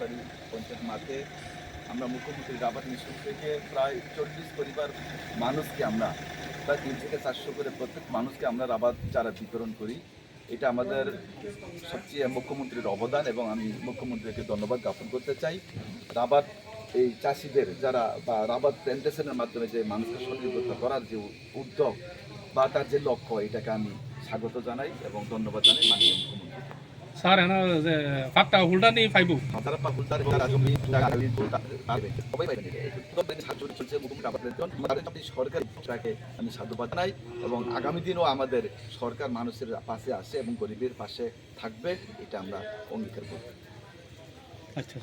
সরকারি পঞ্চায়েত মাঠে আমরা মুখ্যমন্ত্রী রাবার মিশন থেকে প্রায় চল্লিশ পরিবার মানুষকে আমরা, প্রায় তিন থেকে চারশো করে প্রত্যেক মানুষকে আমরা রাবার চারা বিতরণ করি। এটা আমাদের সবচেয়ে মুখ্যমন্ত্রীর অবদান এবং আমি মুখ্যমন্ত্রীকে ধন্যবাদ জ্ঞাপন করতে চাই। রাবার এই চাষিদের যারা বা রাবার প্ল্যান্টেশনের মাধ্যমে যে মানুষকে সচেতন করার যে উদ্যোগ বা তার যে লক্ষ্য, এটাকে আমি স্বাগত জানাই এবং ধন্যবাদ জানাই মাননীয় মুখ্যমন্ত্রী স্যার এনা যে পাট্টা হুলটা নিয়ে পাইব পা সবাই পাইবেন তো সাহায্য চলছে মুখ্যমন্ত্রী জন্য তাদের আপনি সরকার তাকে আমি সাধুবাদ জানাই এবং আগামী দিনও আমাদের সরকার মানুষের পাশে আসে এবং গরিবের পাশে থাকবে এটা আমরা অঙ্গীকার করব আচ্ছা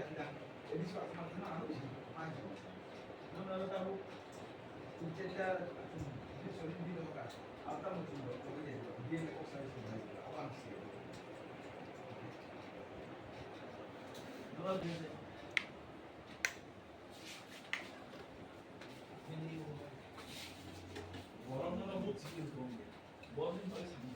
त्या विश्वास मात्र आणू शकतो म्हणून तालुक तुमच्या सोडून दिलं होता आता मग गेले कोसाळी सुद्धा आवाज Bora no Nabucco, vamos ver. Bora no Nabucco.